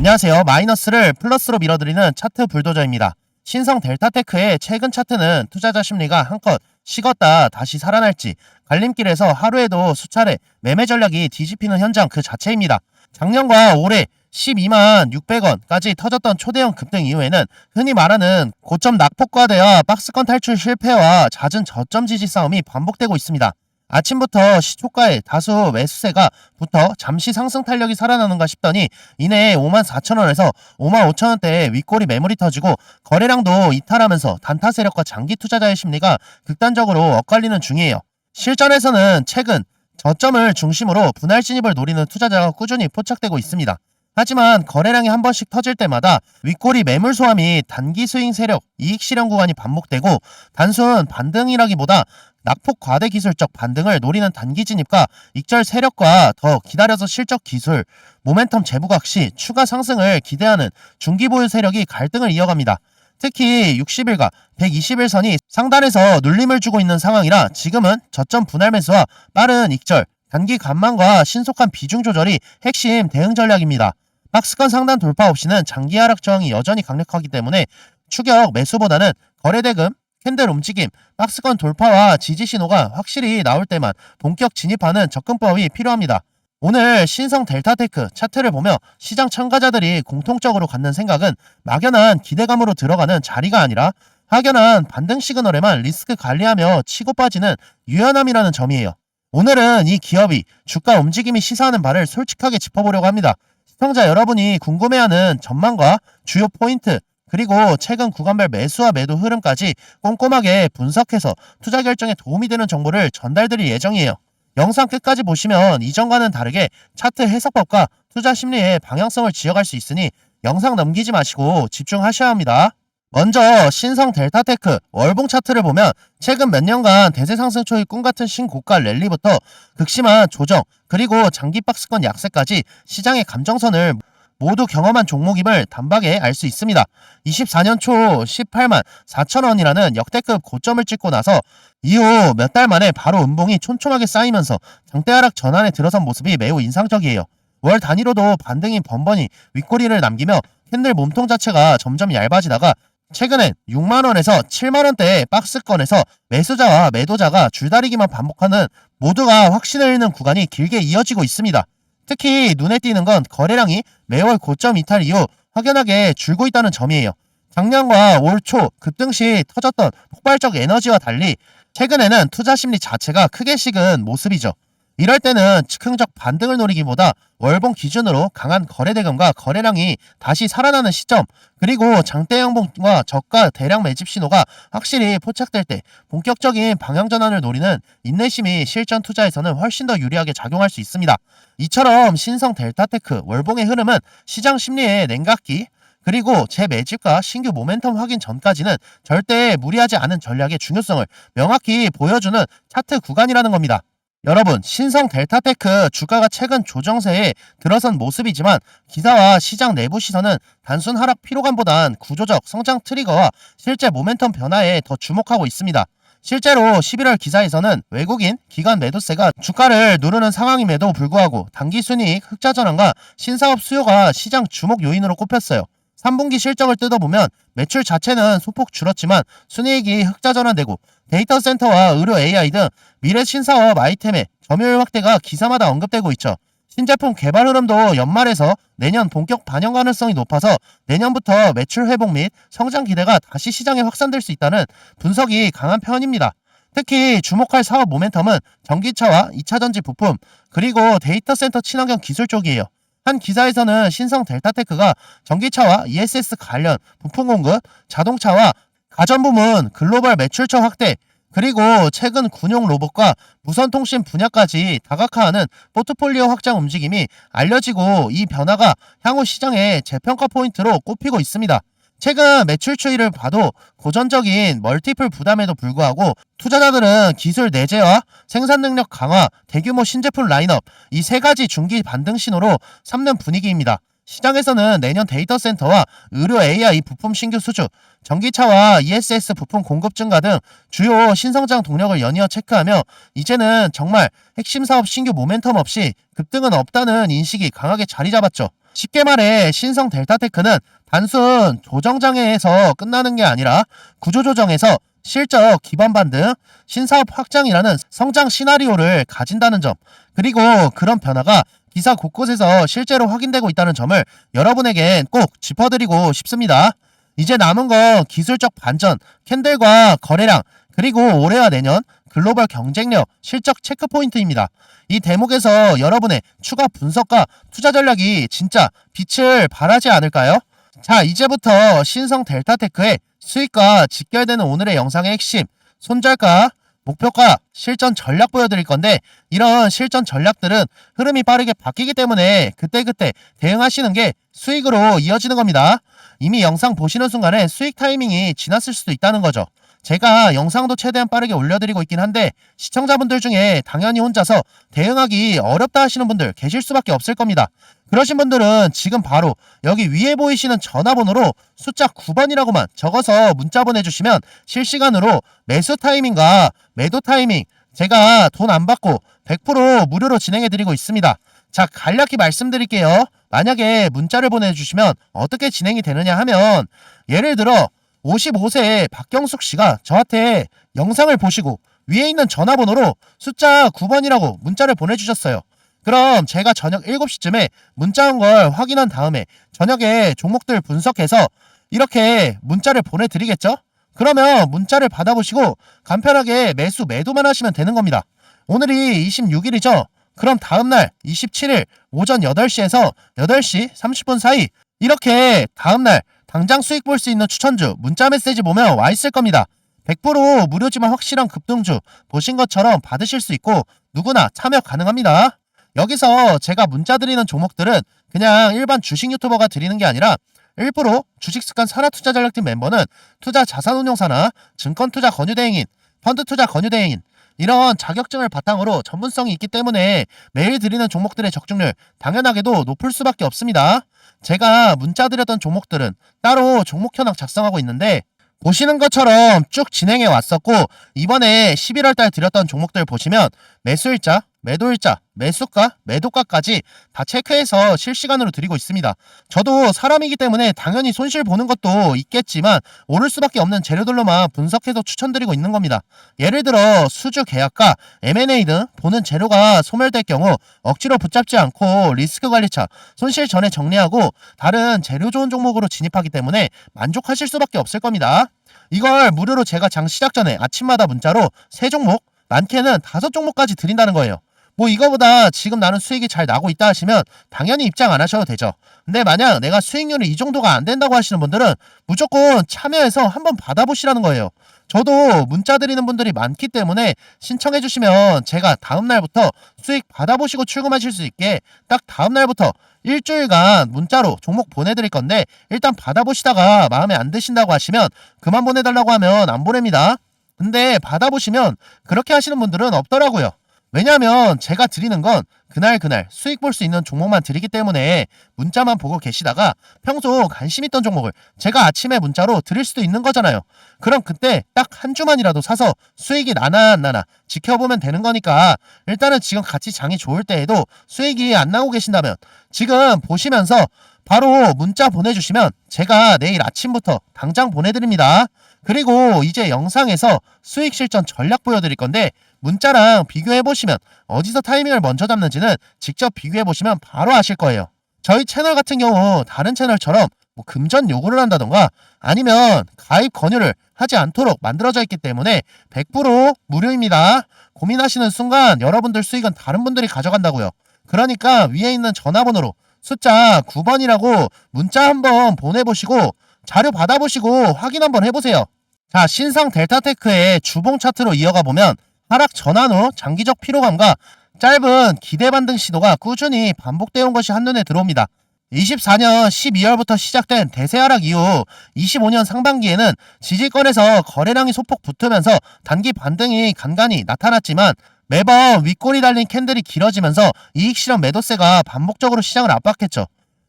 안녕하세요. 마이너스를 플러스로 밀어드리는 차트 불도저입니다. 신성 델타테크의 최근 차트는 투자자 심리가 한껏 식었다 다시 살아날지 갈림길에서 하루에도 수차례 매매 전략이 뒤집히는 현장 그 자체입니다. 작년과 올해 12만 600원까지 터졌던 초대형 급등 이후에는 흔히 말하는 고점 낙폭과대와 박스권 탈출 실패와 잦은 저점 지지 싸움이 반복되고 있습니다. 아침부터 시초가에 다수 매수세가 붙어 잠시 상승 탄력이 살아나는가 싶더니 이내 5만 4천 원에서 5만 5천 원대의 윗꼬리 매물이 터지고 거래량도 이탈하면서 단타 세력과 장기 투자자의 심리가 극단적으로 엇갈리는 중이에요. 실전에서는 최근 저점을 중심으로 분할 진입을 노리는 투자자가 꾸준히 포착되고 있습니다. 하지만 거래량이 한 번씩 터질 때마다 윗꼬리 매물 소함이 단기 스윙 세력 이익 실현 구간이 반복되고 단순 반등이라기보다 낙폭 과대 기술적 반등을 노리는 단기 진입과 익절 세력과 더 기다려서 실적 기술, 모멘텀 재부각 시 추가 상승을 기대하는 중기 보유 세력이 갈등을 이어갑니다. 특히 60일과 120일선이 상단에서 눌림을 주고 있는 상황이라 지금은 저점 분할 매수와 빠른 익절, 단기 간만과 신속한 비중 조절이 핵심 대응 전략입니다. 박스권 상단 돌파 없이는 장기 하락 저항이 여전히 강력하기 때문에 추격 매수보다는 거래 대금, 캔들 움직임, 박스권 돌파와 지지 신호가 확실히 나올 때만 본격 진입하는 접근법이 필요합니다. 오늘 신성 델타테크 차트를 보며 시장 참가자들이 공통적으로 갖는 생각은 막연한 기대감으로 들어가는 자리가 아니라 확연한 반등 시그널에만 리스크 관리하며 치고 빠지는 유연함이라는 점이에요. 오늘은 이 기업이 주가 움직임이 시사하는 바를 솔직하게 짚어보려고 합니다. 시청자 여러분이 궁금해하는 전망과 주요 포인트, 그리고 최근 구간별 매수와 매도 흐름까지 꼼꼼하게 분석해서 투자 결정에 도움이 되는 정보를 전달드릴 예정이에요. 영상 끝까지 보시면 이전과는 다르게 차트 해석법과 투자 심리의 방향성을 지어갈 수 있으니 영상 넘기지 마시고 집중하셔야 합니다. 먼저 신성 델타테크 월봉 차트를 보면 최근 몇 년간 대세 상승 초의 꿈 같은 신고가 랠리부터 극심한 조정 그리고 장기 박스권 약세까지 시장의 감정선을 모두 경험한 종목임을 단박에 알 수 있습니다. 24년 초 18만 4천 원이라는 역대급 고점을 찍고 나서 이후 몇 달 만에 바로 음봉이 촘촘하게 쌓이면서 장대 하락 전환에 들어선 모습이 매우 인상적이에요. 월 단위로도 반등이 번번이 윗꼬리를 남기며 캔들 몸통 자체가 점점 얇아지다가 최근엔 6만원에서 7만원대의 박스권에서 매수자와 매도자가 줄다리기만 반복하는 모두가 확신을 잃는 구간이 길게 이어지고 있습니다. 특히 눈에 띄는 건 거래량이 매월 고점 이탈 이후 확연하게 줄고 있다는 점이에요. 작년과 올 초 급등 시 터졌던 폭발적 에너지와 달리 최근에는 투자 심리 자체가 크게 식은 모습이죠. 이럴 때는 즉흥적 반등을 노리기보다 월봉 기준으로 강한 거래대금과 거래량이 다시 살아나는 시점, 그리고 장대 양봉과 저가 대량 매집 신호가 확실히 포착될 때 본격적인 방향 전환을 노리는 인내심이 실전 투자에서는 훨씬 더 유리하게 작용할 수 있습니다. 이처럼 신성 델타테크 월봉의 흐름은 시장 심리의 냉각기, 그리고 재매집과 신규 모멘텀 확인 전까지는 절대 무리하지 않은 전략의 중요성을 명확히 보여주는 차트 구간이라는 겁니다. 여러분, 신성 델타테크 주가가 최근 조정세에 들어선 모습이지만 기사와 시장 내부 시선은 단순 하락 피로감보단 구조적 성장 트리거와 실제 모멘텀 변화에 더 주목하고 있습니다. 실제로 11월 기사에서는 외국인 기관 매도세가 주가를 누르는 상황임에도 불구하고 단기 순이익 흑자 전환과 신사업 수요가 시장 주목 요인으로 꼽혔어요. 3분기 실적을 뜯어보면 매출 자체는 소폭 줄었지만 순이익이 흑자 전환되고 데이터 센터와 의료 AI 등 미래 신사업 아이템의 점유율 확대가 기사마다 언급되고 있죠. 신제품 개발 흐름도 연말에서 내년 본격 반영 가능성이 높아서 내년부터 매출 회복 및 성장 기대가 다시 시장에 확산될 수 있다는 분석이 강한 편입니다. 특히 주목할 사업 모멘텀은 전기차와 2차전지 부품, 그리고 데이터 센터 친환경 기술 쪽이에요. 한 기사에서는 신성 델타테크가 전기차와 ESS 관련 부품 공급, 자동차와 가전 부문 글로벌 매출처 확대, 그리고 최근 군용 로봇과 무선통신 분야까지 다각화하는 포트폴리오 확장 움직임이 알려지고 이 변화가 향후 시장의 재평가 포인트로 꼽히고 있습니다. 최근 매출 추이를 봐도 고전적인 멀티플 부담에도 불구하고 투자자들은 기술 내재와 생산 능력 강화, 대규모 신제품 라인업 이 세 가지 중기 반등 신호로 삼는 분위기입니다. 시장에서는 내년 데이터 센터와 의료 AI 부품 신규 수주, 전기차와 ESS 부품 공급 증가 등 주요 신성장 동력을 연이어 체크하며 이제는 정말 핵심 사업 신규 모멘텀 없이 급등은 없다는 인식이 강하게 자리 잡았죠. 쉽게 말해 신성 델타테크는 단순 조정장애에서 끝나는 게 아니라 구조조정에서 실적 기반반 등 신사업 확장이라는 성장 시나리오를 가진다는 점 그리고 그런 변화가 기사 곳곳에서 실제로 확인되고 있다는 점을 여러분에겐 꼭 짚어드리고 싶습니다. 이제 남은 건 기술적 반전, 캔들과 거래량, 그리고 올해와 내년 글로벌 경쟁력, 실적 체크포인트입니다. 이 대목에서 여러분의 추가 분석과 투자 전략이 진짜 빛을 발하지 않을까요? 자, 이제부터 신성 델타테크의 수익과 직결되는 오늘의 영상의 핵심, 손절가, 목표가, 실전 전략 보여드릴 건데 이런 실전 전략들은 흐름이 빠르게 바뀌기 때문에 그때그때 대응하시는 게 수익으로 이어지는 겁니다. 이미 영상 보시는 순간에 수익 타이밍이 지났을 수도 있다는 거죠. 제가 영상도 최대한 빠르게 올려드리고 있긴 한데 시청자분들 중에 당연히 혼자서 대응하기 어렵다 하시는 분들 계실 수밖에 없을 겁니다. 그러신 분들은 지금 바로 여기 위에 보이시는 전화번호로 숫자 9번이라고만 적어서 문자 보내주시면 실시간으로 매수 타이밍과 매도 타이밍 제가 돈 안 받고 100% 무료로 진행해드리고 있습니다. 자, 간략히 말씀드릴게요. 만약에 문자를 보내주시면 어떻게 진행이 되느냐 하면 예를 들어 55세의 박경숙 씨가 저한테 영상을 보시고 위에 있는 전화번호로 숫자 9번이라고 문자를 보내주셨어요. 그럼 제가 저녁 7시쯤에 문자 온 걸 확인한 다음에 저녁에 종목들 분석해서 이렇게 문자를 보내드리겠죠? 그러면 문자를 받아보시고 간편하게 매수 매도만 하시면 되는 겁니다. 오늘이 26일이죠? 그럼 다음날 27일 오전 8시에서 8시 30분 사이 이렇게 다음날 당장 수익 볼 수 있는 추천주 문자 메시지 보면 와 있을 겁니다. 100% 무료지만 확실한 급등주 보신 것처럼 받으실 수 있고 누구나 참여 가능합니다. 여기서 제가 문자 드리는 종목들은 그냥 일반 주식 유튜버가 드리는 게 아니라 1% 주식습관 산하투자 전략팀 멤버는 투자 자산운용사나 증권투자 권유대행인, 펀드투자 권유대행인 이런 자격증을 바탕으로 전문성이 있기 때문에 매일 드리는 종목들의 적중률 당연하게도 높을 수밖에 없습니다. 제가 문자 드렸던 종목들은 따로 종목 현황 작성하고 있는데 보시는 것처럼 쭉 진행해 왔었고 이번에 11월 달 드렸던 종목들 보시면 매수일자, 매도일자, 매수가, 매도가까지 다 체크해서 실시간으로 드리고 있습니다. 저도 사람이기 때문에 당연히 손실 보는 것도 있겠지만 오를 수밖에 없는 재료들로만 분석해서 추천드리고 있는 겁니다. 예를 들어 수주 계약과 M&A 등 보는 재료가 소멸될 경우 억지로 붙잡지 않고 리스크 관리차, 손실 전에 정리하고 다른 재료 좋은 종목으로 진입하기 때문에 만족하실 수밖에 없을 겁니다. 이걸 무료로 제가 장 시작 전에 아침마다 문자로 세 종목, 많게는 다섯 종목까지 드린다는 거예요. 뭐 이거보다 지금 나는 수익이 잘 나고 있다 하시면 당연히 입장 안 하셔도 되죠. 근데 만약 내가 수익률이 이 정도가 안 된다고 하시는 분들은 무조건 참여해서 한번 받아보시라는 거예요. 저도 문자 드리는 분들이 많기 때문에 신청해 주시면 제가 다음 날부터 수익 받아보시고 출금하실 수 있게 딱 다음 날부터 일주일간 문자로 종목 보내드릴 건데 일단 받아보시다가 마음에 안 드신다고 하시면 그만 보내달라고 하면 안 보냅니다. 근데 받아보시면 그렇게 하시는 분들은 없더라고요. 왜냐하면 제가 드리는 건 그날 그날 수익 볼 수 있는 종목만 드리기 때문에 문자만 보고 계시다가 평소 관심 있던 종목을 제가 아침에 문자로 드릴 수도 있는 거잖아요. 그럼 그때 딱 한 주만이라도 사서 수익이 나나 안 나나 지켜보면 되는 거니까 일단은 지금 같이 장이 좋을 때에도 수익이 안 나고 계신다면 지금 보시면서 바로 문자 보내주시면 제가 내일 아침부터 당장 보내드립니다. 그리고 이제 영상에서 수익 실전 전략 보여드릴 건데 문자랑 비교해보시면 어디서 타이밍을 먼저 잡는지는 직접 비교해보시면 바로 아실 거예요. 저희 채널 같은 경우 다른 채널처럼 뭐 금전 요구를 한다던가 아니면 가입 권유를 하지 않도록 만들어져 있기 때문에 100% 무료입니다. 고민하시는 순간 여러분들 수익은 다른 분들이 가져간다고요. 그러니까 위에 있는 전화번호로 숫자 9번이라고 문자 한번 보내보시고 자료 받아보시고 확인 한번 해보세요. 자, 신상 델타테크의 주봉 차트로 이어가 보면 하락 전환 후 장기적 피로감과 짧은 기대 반등 시도가 꾸준히 반복되어 온 것이 한눈에 들어옵니다. 24년 12월부터 시작된 대세 하락 이후 25년 상반기에는 지지권에서 거래량이 소폭 붙으면서 단기 반등이 간간히 나타났지만 매번 윗골이 달린 캔들이 길어지면서 이익 실현 매도세가 반복적으로 시장을 압박했죠.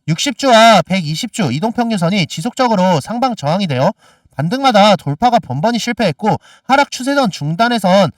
60주와 120주 이동평균선이 지속적으로 상방 저항이 되어 반등마다 돌파가 번번이 실패했고 하락 추세선 중단에선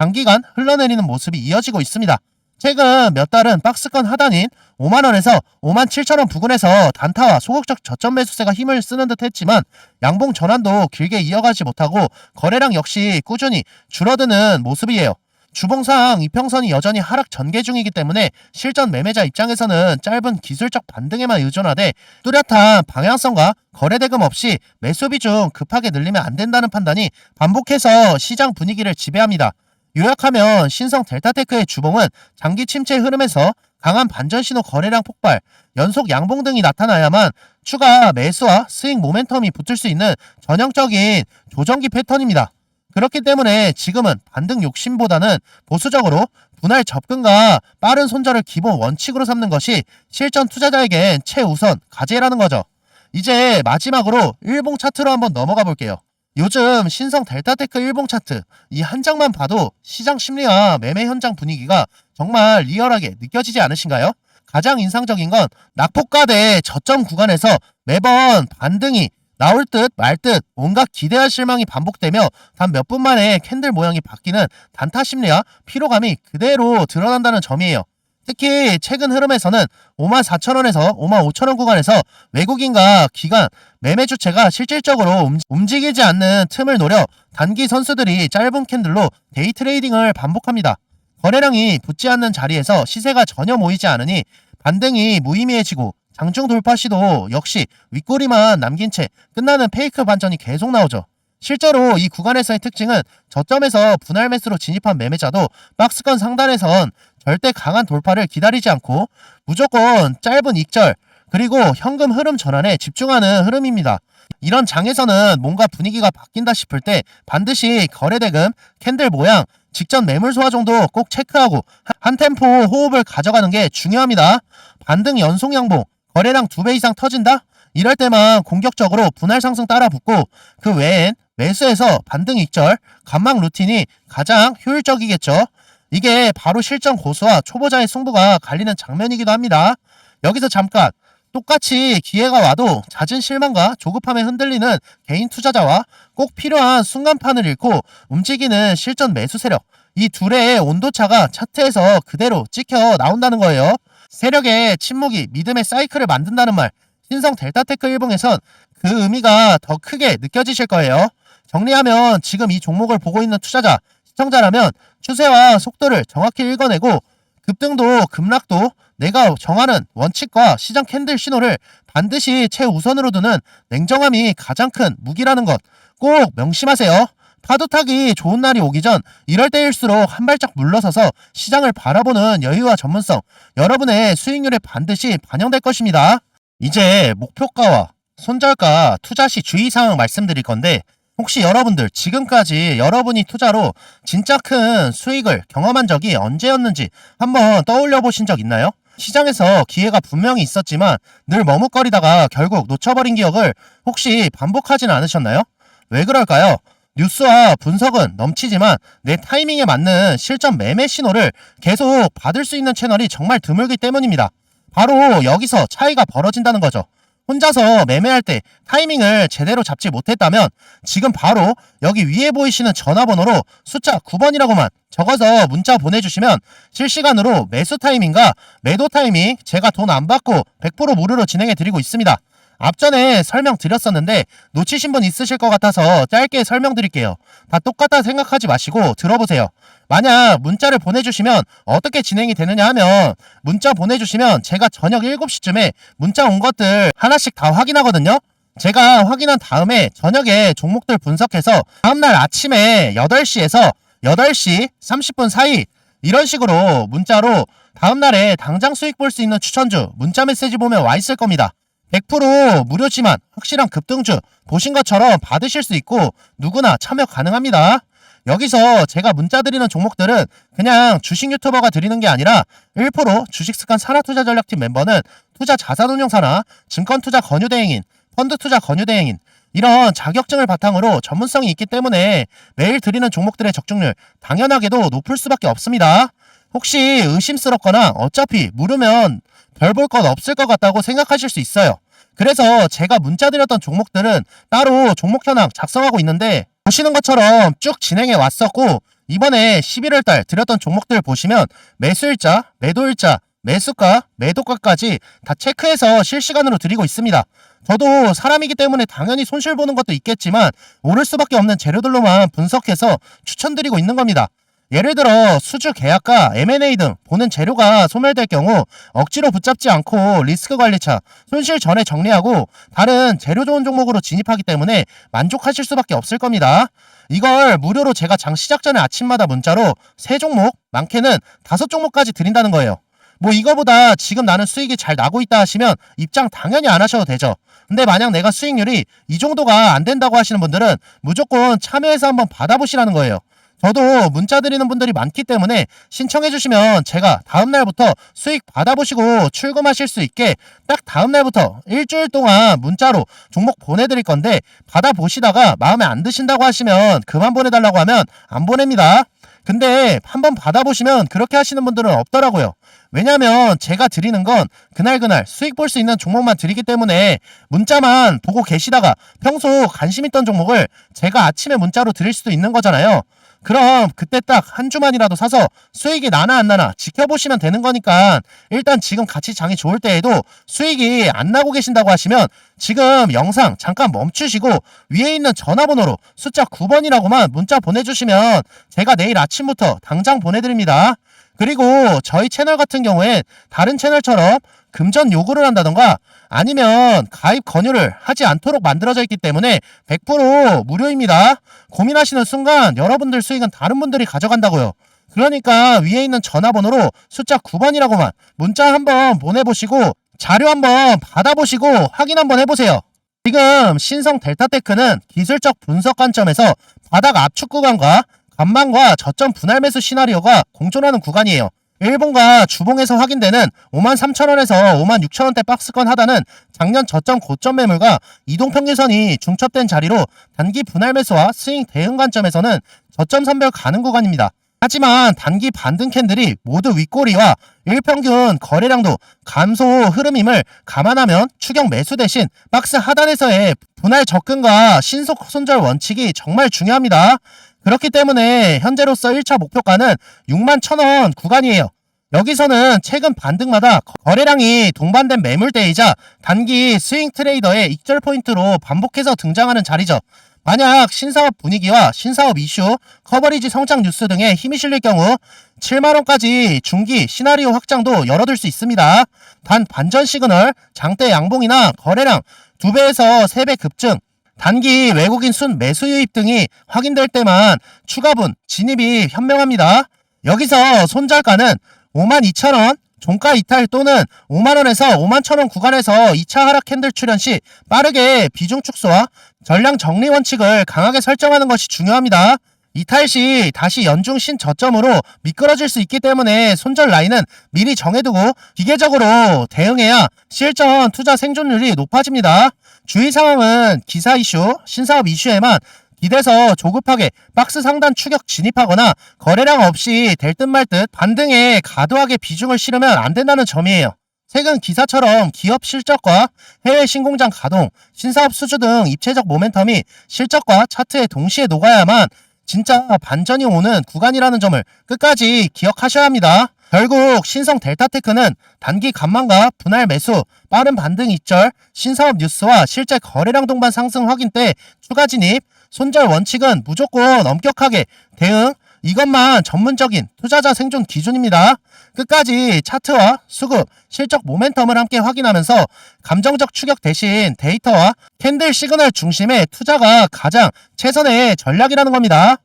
장기간 흘러내리는 모습이 이어지고 있습니다. 최근 몇 달은 박스권 하단인 5만원에서 5만 7천원 부근에서 단타와 소극적 저점 매수세가 힘을 쓰는 듯 했지만 양봉 전환도 길게 이어가지 못하고 거래량 역시 꾸준히 줄어드는 모습이에요. 주봉상 이평선이 여전히 하락 전개 중이기 때문에 실전 매매자 입장에서는 짧은 기술적 반등에만 의존하되 뚜렷한 방향성과 거래대금 없이 매수 비중 급하게 늘리면 안 된다는 판단이 반복해서 시장 분위기를 지배합니다. 요약하면 신성 델타테크의 주봉은 장기 침체 흐름에서 강한 반전 신호 거래량 폭발, 연속 양봉 등이 나타나야만 추가 매수와 스윙 모멘텀이 붙을 수 있는 전형적인 조정기 패턴입니다. 그렇기 때문에 지금은 반등 욕심보다는 보수적으로 분할 접근과 빠른 손절을 기본 원칙으로 삼는 것이 실전 투자자에겐 최우선 과제라는 거죠. 이제 마지막으로 일봉 차트로 한번 넘어가 볼게요. 요즘 신성 델타 테크 일봉 차트 이 한 장만 봐도 시장 심리와 매매 현장 분위기가 정말 리얼하게 느껴지지 않으신가요? 가장 인상적인 건 낙폭과 대 저점 구간에서 매번 반등이 나올 듯 말 듯 온갖 기대와 실망이 반복되며 단 몇 분 만에 캔들 모양이 바뀌는 단타 심리와 피로감이 그대로 드러난다는 점이에요. 특히 최근 흐름에서는 5만 4천 원에서 5만 5천 원 구간에서 외국인과 기관, 매매 주체가 실질적으로 움직이지 않는 틈을 노려 단기 선수들이 짧은 캔들로 데이 트레이딩을 반복합니다. 거래량이 붙지 않는 자리에서 시세가 전혀 모이지 않으니 반등이 무의미해지고 장중 돌파 시도 역시 윗꼬리만 남긴 채 끝나는 페이크 반전이 계속 나오죠. 실제로 이 구간에서의 특징은 저점에서 분할 매수로 진입한 매매자도 박스권 상단에선 절대 강한 돌파를 기다리지 않고 무조건 짧은 익절 그리고 현금 흐름 전환에 집중하는 흐름입니다. 이런 장에서는 뭔가 분위기가 바뀐다 싶을 때 반드시 거래대금, 캔들 모양, 직전 매물 소화 정도 꼭 체크하고 한 템포 호흡을 가져가는 게 중요합니다. 반등 연속 양봉, 거래량 두 배 이상 터진다? 이럴 때만 공격적으로 분할 상승 따라 붙고 그 외엔 매수에서 반등 익절, 간막 루틴이 가장 효율적이겠죠. 이게 바로 실전 고수와 초보자의 승부가 갈리는 장면이기도 합니다. 여기서 잠깐 똑같이 기회가 와도 잦은 실망과 조급함에 흔들리는 개인 투자자와 꼭 필요한 순간판을 잃고 움직이는 실전 매수 세력 이 둘의 온도차가 차트에서 그대로 찍혀 나온다는 거예요. 세력의 침묵이 믿음의 사이클을 만든다는 말 신성 델타테크 일봉에선 그 의미가 더 크게 느껴지실 거예요. 정리하면 지금 이 종목을 보고 있는 투자자, 시청자라면 추세와 속도를 정확히 읽어내고 급등도 급락도 내가 정하는 원칙과 시장 캔들 신호를 반드시 최우선으로 두는 냉정함이 가장 큰 무기라는 것 꼭 명심하세요. 파도 타기 좋은 날이 오기 전 이럴 때일수록 한 발짝 물러서서 시장을 바라보는 여유와 전문성 여러분의 수익률에 반드시 반영될 것입니다. 이제 목표가와 손절가 투자 시 주의사항 말씀드릴 건데 혹시 여러분들 지금까지 여러분이 투자로 진짜 큰 수익을 경험한 적이 언제였는지 한번 떠올려 보신 적 있나요? 시장에서 기회가 분명히 있었지만 늘 머뭇거리다가 결국 놓쳐버린 기억을 혹시 반복하진 않으셨나요? 왜 그럴까요? 뉴스와 분석은 넘치지만 내 타이밍에 맞는 실전 매매 신호를 계속 받을 수 있는 채널이 정말 드물기 때문입니다. 바로 여기서 차이가 벌어진다는 거죠. 혼자서 매매할 때 타이밍을 제대로 잡지 못했다면 지금 바로 여기 위에 보이시는 전화번호로 숫자 9번이라고만 적어서 문자 보내주시면 실시간으로 매수 타이밍과 매도 타이밍 제가 돈 안 받고 100% 무료로 진행해 드리고 있습니다. 앞전에 설명드렸었는데 놓치신 분 있으실 것 같아서 짧게 설명드릴게요. 다 똑같다 생각하지 마시고 들어보세요. 만약 문자를 보내주시면 어떻게 진행이 되느냐 하면 문자 보내주시면 제가 저녁 7시쯤에 문자 온 것들 하나씩 다 확인하거든요. 제가 확인한 다음에 저녁에 종목들 분석해서 다음날 아침에 8시에서 8시 30분 사이 이런 식으로 문자로 다음날에 당장 수익 볼 수 있는 추천주 문자 메시지 보면 와 있을 겁니다. 100% 무료지만 확실한 급등주 보신 것처럼 받으실 수 있고 누구나 참여 가능합니다. 여기서 제가 문자 드리는 종목들은 그냥 주식 유튜버가 드리는 게 아니라 1% 주식습관 산하투자전략팀 멤버는 투자 자산운용사나 증권투자 권유대행인, 펀드투자 권유대행인 이런 자격증을 바탕으로 전문성이 있기 때문에 매일 드리는 종목들의 적중률 당연하게도 높을 수밖에 없습니다. 혹시 의심스럽거나 어차피 물으면 별 볼 것 없을 것 같다고 생각하실 수 있어요. 그래서 제가 문자 드렸던 종목들은 따로 종목 현황 작성하고 있는데 보시는 것처럼 쭉 진행해 왔었고 이번에 11월 달 드렸던 종목들 보시면 매수일자, 매도일자, 매수가, 매도가까지 다 체크해서 실시간으로 드리고 있습니다. 저도 사람이기 때문에 당연히 손실 보는 것도 있겠지만 오를 수밖에 없는 재료들로만 분석해서 추천드리고 있는 겁니다. 예를 들어 수주 계약과 M&A 등 보는 재료가 소멸될 경우 억지로 붙잡지 않고 리스크 관리차 손실 전에 정리하고 다른 재료 좋은 종목으로 진입하기 때문에 만족하실 수밖에 없을 겁니다. 이걸 무료로 제가 장 시작 전에 아침마다 문자로 세 종목, 많게는 다섯 종목까지 드린다는 거예요. 뭐 이거보다 지금 나는 수익이 잘 나고 있다 하시면 입장 당연히 안 하셔도 되죠. 근데 만약 내가 수익률이 이 정도가 안 된다고 하시는 분들은 무조건 참여해서 한번 받아보시라는 거예요. 저도 문자 드리는 분들이 많기 때문에 신청해 주시면 제가 다음 날부터 수익 받아보시고 출금하실 수 있게 딱 다음 날부터 일주일 동안 문자로 종목 보내드릴 건데 받아보시다가 마음에 안 드신다고 하시면 그만 보내달라고 하면 안 보냅니다. 근데 한번 받아보시면 그렇게 하시는 분들은 없더라고요. 왜냐면 제가 드리는 건 그날그날 수익 볼 수 있는 종목만 드리기 때문에 문자만 보고 계시다가 평소 관심 있던 종목을 제가 아침에 문자로 드릴 수도 있는 거잖아요. 그럼 그때 딱 한 주만이라도 사서 수익이 나나 안 나나 지켜보시면 되는 거니까 일단 지금 같이 장이 좋을 때에도 수익이 안 나고 계신다고 하시면 지금 영상 잠깐 멈추시고 위에 있는 전화번호로 숫자 9번이라고만 문자 보내주시면 제가 내일 아침부터 당장 보내드립니다. 그리고 저희 채널 같은 경우엔 다른 채널처럼 금전 요구를 한다던가 아니면 가입 권유를 하지 않도록 만들어져 있기 때문에 100% 무료입니다. 고민하시는 순간 여러분들 수익은 다른 분들이 가져간다고요. 그러니까 위에 있는 전화번호로 숫자 9번이라고만 문자 한번 보내보시고 자료 한번 받아보시고 확인 한번 해보세요. 지금 신성 델타테크는 기술적 분석 관점에서 바닥 압축 구간과 간만과 저점 분할 매수 시나리오가 공존하는 구간이에요. 일본과 주봉에서 확인되는 53,000원에서 56,000원대 박스권 하단은 작년 저점 고점 매물과 이동평균선이 중첩된 자리로 단기 분할 매수와 스윙 대응 관점에서는 저점 선별 가능 구간입니다. 하지만 단기 반등 캔들이 모두 윗꼬리와 일평균 거래량도 감소 흐름임을 감안하면 추경 매수 대신 박스 하단에서의 분할 접근과 신속 손절 원칙이 정말 중요합니다. 그렇기 때문에 현재로서 1차 목표가는 6만 1천원 구간이에요. 여기서는 최근 반등마다 거래량이 동반된 매물대이자 단기 스윙 트레이더의 익절 포인트로 반복해서 등장하는 자리죠. 만약 신사업 분위기와 신사업 이슈, 커버리지 성장 뉴스 등에 힘이 실릴 경우 7만원까지 중기 시나리오 확장도 열어둘 수 있습니다. 단 반전 시그널, 장대 양봉이나 거래량 2배에서 3배 급증, 단기 외국인 순 매수 유입 등이 확인될 때만 추가분 진입이 현명합니다. 여기서 손절가는 52,000원, 종가 이탈 또는 5만원에서 5만 1천원 구간에서 2차 하락 캔들 출현 시 빠르게 비중 축소와 전량 정리 원칙을 강하게 설정하는 것이 중요합니다. 이탈 시 다시 연중 신 저점으로 미끄러질 수 있기 때문에 손절 라인은 미리 정해두고 기계적으로 대응해야 실전 투자 생존율이 높아집니다. 주의 상황은 기사 이슈, 신사업 이슈에만 기대서 조급하게 박스 상단 추격 진입하거나 거래량 없이 될 듯 말 듯 반등에 과도하게 비중을 실으면 안 된다는 점이에요. 최근 기사처럼 기업 실적과 해외 신공장 가동, 신사업 수주 등 입체적 모멘텀이 실적과 차트에 동시에 녹아야만 진짜 반전이 오는 구간이라는 점을 끝까지 기억하셔야 합니다. 결국 신성 델타테크는 단기 간만과 분할 매수, 빠른 반등 입절, 신사업 뉴스와 실제 거래량 동반 상승 확인 때 추가 진입, 손절 원칙은 무조건 엄격하게 대응, 이것만 전문적인 투자자 생존 기준입니다. 끝까지 차트와 수급, 실적 모멘텀을 함께 확인하면서 감정적 추격 대신 데이터와 캔들 시그널 중심의 투자가 가장 최선의 전략이라는 겁니다.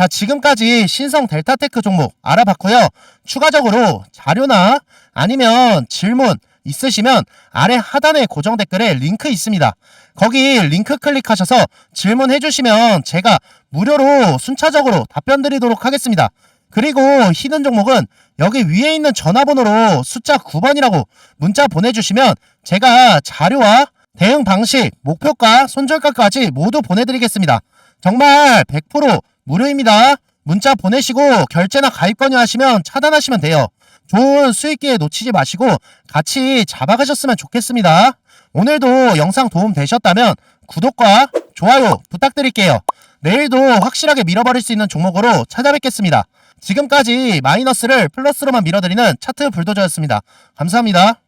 자, 지금까지 신성 델타테크 종목 알아봤고요. 추가적으로 자료나 아니면 질문 있으시면 아래 하단에 고정 댓글에 링크 있습니다. 거기 링크 클릭하셔서 질문해 주시면 제가 무료로 순차적으로 답변 드리도록 하겠습니다. 그리고 히든 종목은 여기 위에 있는 전화번호로 숫자 9번이라고 문자 보내주시면 제가 자료와 대응 방식, 목표가, 손절가까지 모두 보내드리겠습니다. 정말 100% 무료입니다. 문자 보내시고 결제나 가입 권유하시면 차단하시면 돼요. 좋은 수익 기회 놓치지 마시고 같이 잡아가셨으면 좋겠습니다. 오늘도 영상 도움 되셨다면 구독과 좋아요 부탁드릴게요. 내일도 확실하게 밀어버릴 수 있는 종목으로 찾아뵙겠습니다. 지금까지 마이너스를 플러스로만 밀어드리는 차트 불도저였습니다. 감사합니다.